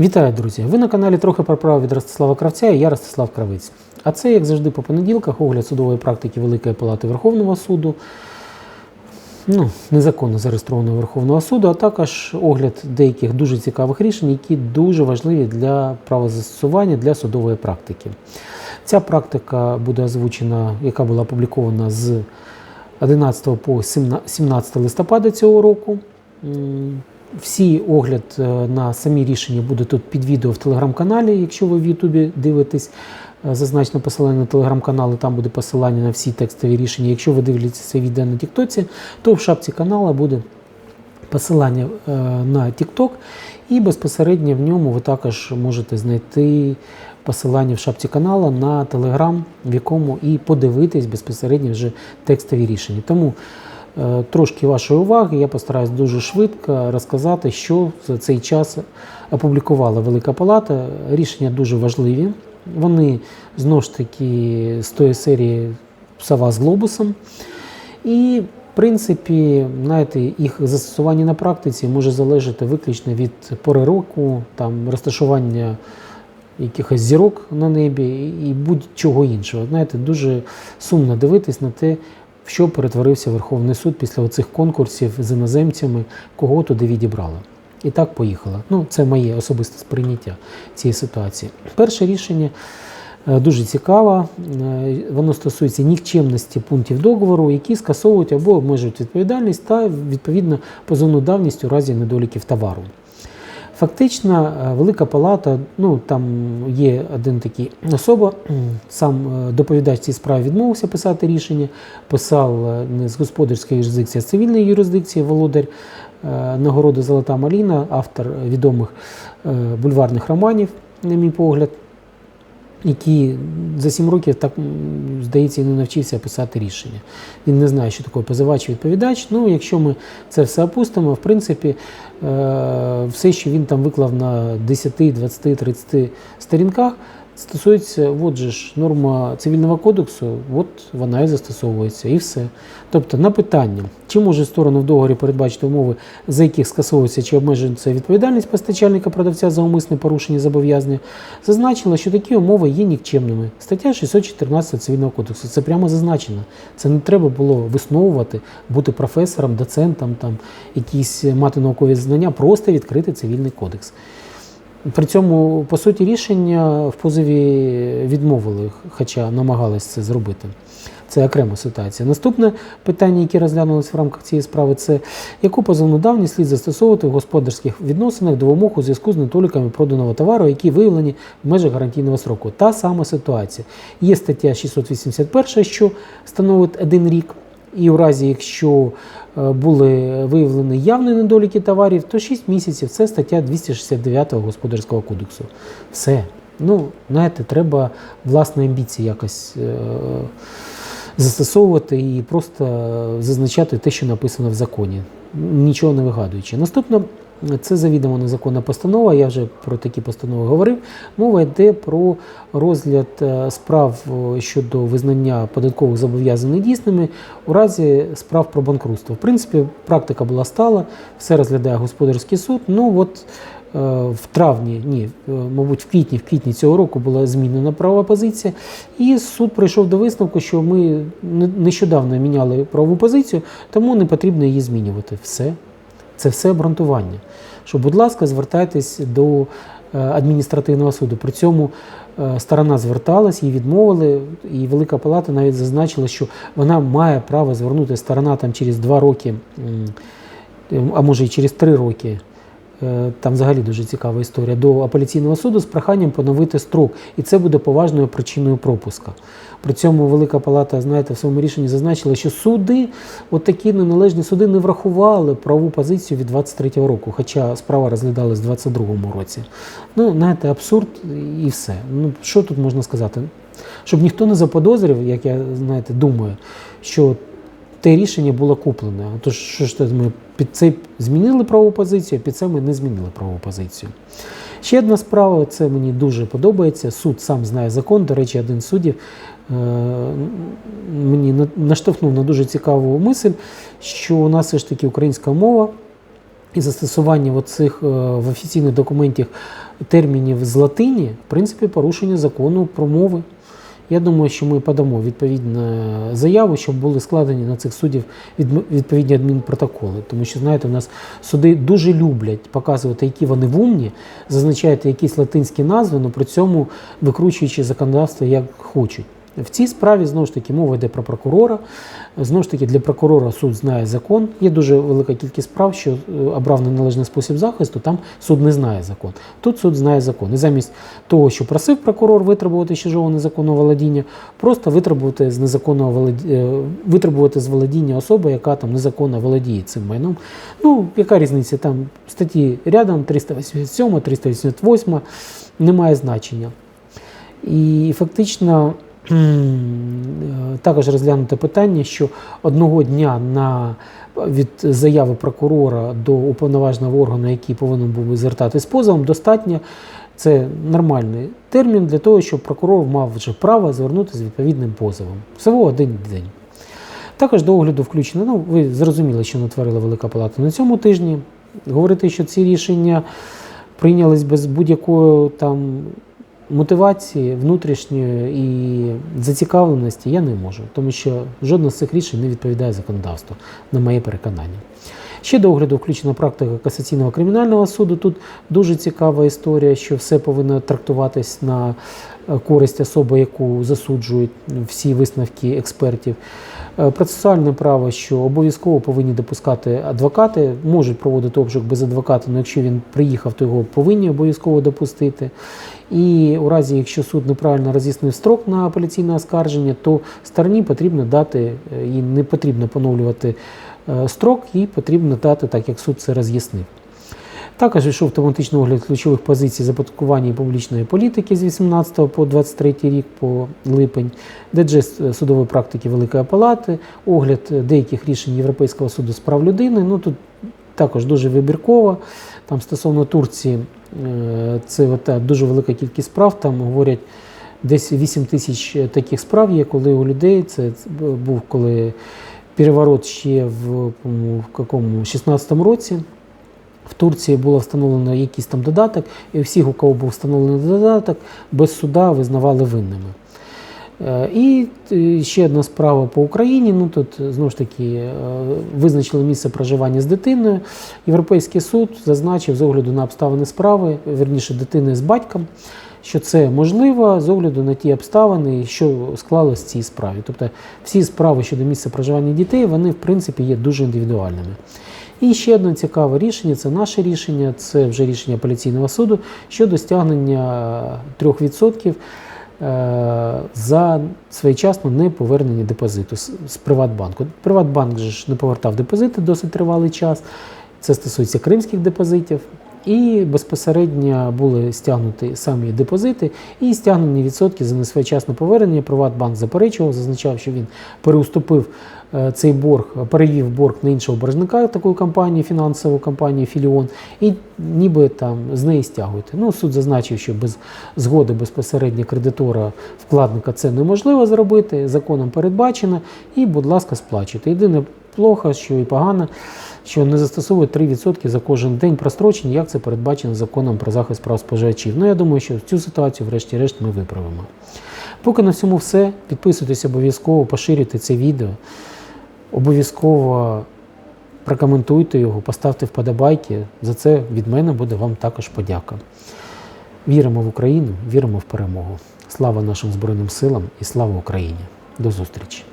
Вітаю, друзі! Ви на каналі трохи про право від Ростислава Кравця і я Ростислав Кравець. А це, як завжди, по понеділках, огляд судової практики Великої Палати Верховного суду, ну, незаконно зареєстрованого Верховного суду, а також огляд деяких дуже цікавих рішень, які дуже важливі для правозастосування для судової практики. Ця практика буде озвучена, яка була опублікована з 11 по 17 листопада цього року. Всі огляд е, на самі рішення буде тут під відео в телеграм-каналі. Якщо ви в Ютубі дивитесь, е, зазначено посилання на телеграм-канал, і там буде посилання на всі текстові рішення. Якщо ви дивитеся це відео на Тіктоці, то в шапці каналу буде посилання е, на TikTok, і безпосередньо в ньому ви також можете знайти посилання в шапці каналу на Telegram, в якому і подивитись безпосередньо вже текстові рішення. Тому трошки вашої уваги, я постараюсь дуже швидко розказати, що за цей час опублікувала Велика Палата. Рішення дуже важливі. Вони знову ж таки з тої серії Сова з глобусом. І в принципі, знаєте, їх застосування на практиці може залежати виключно від пори року, там розташування якихось зірок на небі і будь-чого іншого. Знаєте, дуже сумно дивитись на те, що перетворився Верховний суд після оцих конкурсів з іноземцями, кого туди відібрали. І так поїхала. Ну, це моє особисте сприйняття цієї ситуації. Перше рішення е, дуже цікаве. Е, Воно стосується нікчемності пунктів договору, які скасовують або обмежують відповідальність та відповідно позовну давність у разі недоліків товару. Фактично, е, Велика Палата, ну там є один такий особа, сам е, доповідач цій справі відмовився писати рішення, писав е, не з господарської юрисдикції, а з цивільної юрисдикції володар нагороди Золота Маліна, автор відомих бульварних романів, на мій погляд, який за сім років так здається і не навчився писати рішення. Він не знає, що таке позивач і відповідач. Ну, якщо ми це все опустимо, в принципі, е, все, що він там виклав на 10, 20, 30 сторінках, стосується, от же ж норма цивільного кодексу, от вона і застосовується, і все. Тобто, на питання, чи може сторона в договорі передбачити умови, за яких скасовується чи обмежується відповідальність постачальника продавця за умисне порушення зобов'язання, зазначила, що такі умови є нікчемними. Стаття 614 цивільного кодексу. Це прямо зазначено. Це не треба було висновувати, бути професором, доцентом, там якісь мати наукові знання, просто відкрити цивільний кодекс. При цьому, по суті, рішення в позові відмовили, хоча намагались це зробити. Це окрема ситуація. Наступне питання, яке розглянулося в рамках цієї справи, це яку позовну давність слід застосовувати в господарських відносинах до вимог у зв'язку з недоліками проданого товару, які виявлені в межах гарантійного сроку. Та сама ситуація. Є стаття 681, що становить один рік. І в разі, якщо е, були виявлені явні недоліки товарів, то 6 місяців це стаття 269 Господарського кодексу. Все. Ну, знаєте, треба власні амбіції якось е, застосовувати і просто зазначати те, що написано в законі, нічого не вигадуючи. Наступно це завідомо незаконна постанова. Я вже про такі постанови говорив. Мова йде про розгляд е, справ е, щодо визнання податкових зобов'язань недійсними у разі справ про банкрутство. В принципі, практика була стала, все розглядає господарський суд. Ну от е, в травні, ні, мабуть, в квітні, в квітні цього року була змінена правова позиція, і суд прийшов до висновку, що ми не- нещодавно міняли правову позицію, тому не потрібно її змінювати. Все. Це все обґрунтування. Що, будь ласка, звертайтесь до е, адміністративного суду. При цьому е, сторона зверталась, їй відмовили, і Велика Палата навіть зазначила, що вона має право звернути сторона там через два роки, а може і через три роки. Е, Там взагалі дуже цікава історія до апеляційного суду з проханням поновити строк, і це буде поважною причиною пропуска. При цьому Велика Палата, знаєте, в своєму рішенні зазначила, що суди, от такі неналежні суди, не врахували правову позицію від 23-го року, хоча справа розглядалась в 22-му році. Ну, знаєте, абсурд і все. Ну, що тут можна сказати? Щоб ніхто не заподозрив, як я знаєте, думаю, що те рішення було куплене. Тож, що ж ми під це змінили правову позицію, а під це ми не змінили правову позицію. Ще одна справа, це мені дуже подобається. Суд сам знає закон. До речі, один з суддів е, мені наштовхнув на дуже цікаву мисль, що у нас все ж таки українська мова і застосування оцих е, в офіційних документах термінів з латині, в принципі, порушення закону про мови. Я думаю, що ми подамо відповідну заяву, щоб були складені на цих суддів відм- відповідні адмінпротоколи. Тому що, знаєте, у нас суди дуже люблять показувати, які вони вумні, зазначають якісь латинські назви, але при цьому викручуючи законодавство як хочуть. В цій справі знову ж таки мова йде про прокурора. Знову ж таки, для прокурора суд знає закон. Є дуже велика кількість справ, що е, обрав неналежний спосіб захисту, там суд не знає закон. Тут суд знає закон. І замість того, що просив прокурор витребувати чужого незаконного володіння, просто витребувати з незаконного володі... е, витребувати з володіння особи, яка там незаконно володіє цим майном. Ну, яка різниця? Там статті рядом 387, 388, немає значення. І фактично також розглянуте питання, що одного дня на від заяви прокурора до уповноваженого органу, який повинен був звертатись з позовом, достатньо. Це нормальний термін для того, щоб прокурор мав вже право звернутися з відповідним позовом. Всього один день. Також до огляду включено. Ну, ви зрозуміли, що натворила Велика Палата на цьому тижні. Говорити, що ці рішення прийнялись без будь-якої там мотивації внутрішньої і зацікавленості я не можу, тому що жодне з цих рішень не відповідає законодавству, на моє переконання. Ще до огляду включена практика касаційного кримінального суду. Тут дуже цікава історія, що все повинно трактуватись на користь особи, яку засуджують всі висновки експертів. Е, Процесуальне право, що обов'язково повинні допускати адвокати, можуть проводити обшук без адвоката, але якщо він приїхав, то його повинні обов'язково допустити. І у разі, якщо суд неправильно роз'яснив строк на апеляційне оскарження, то стороні потрібно дати, е, їй не потрібно поновлювати е, строк, їй потрібно дати, так як суд це роз'яснив. Також йшов автоматичний огляд ключових позицій заподаткування і публічної політики з 18 по 23 рік по липень, дежест судової практики Великої Палати, огляд деяких рішень Європейського суду з прав людини. Ну тут також дуже вибірково. Там стосовно Турції е, це та, дуже велика кількість справ. Там говорять десь 8 тисяч таких справ є, коли у людей це був коли переворот ще в, в 16-му році. В Турції було встановлено якийсь там додаток, і всіх, у кого був встановлений додаток, без суда визнавали винними. Е, І е, ще одна справа по Україні. Ну тут е, знову ж таки визначили місце проживання з дитиною. Європейський суд зазначив з огляду на обставини справи, верніше дитини з батьком, що це можливо з огляду на ті обставини, що склалось в цій справі. Тобто всі справи щодо місця проживання дітей, вони в принципі є дуже індивідуальними. І ще одне цікаве рішення це наше рішення, це вже рішення апеляційного суду щодо стягнення 3% е, за своєчасно неповернення депозиту з Приватбанку. Приватбанк ж не повертав депозити досить тривалий час. Це стосується кримських депозитів. І безпосередньо були стягнуті самі депозити і стягнені відсотки за несвоєчасне повернення. Приватбанк заперечував, зазначав, що він переуступив е, цей борг, перевів борг на іншого боржника такої компанії, фінансову компанію Філіон, і ніби там з неї стягуєте. Ну, суд зазначив, що без згоди безпосередньо кредитора вкладника це неможливо зробити, законом передбачено, і, будь ласка, сплачуйте. Єдине плохо, що і погано, що не застосовують 3% за кожен день прострочень, як це передбачено законом про захист прав споживачів. Ну, я думаю, що цю ситуацію, врешті-решт, ми виправимо. Поки на всьому все. Підписуйтесь обов'язково, поширюйте це відео. Обов'язково прокоментуйте його, поставте вподобайки. За це від мене буде вам також подяка. Віримо в Україну, віримо в перемогу. Слава нашим Збройним силам і слава Україні! До зустрічі!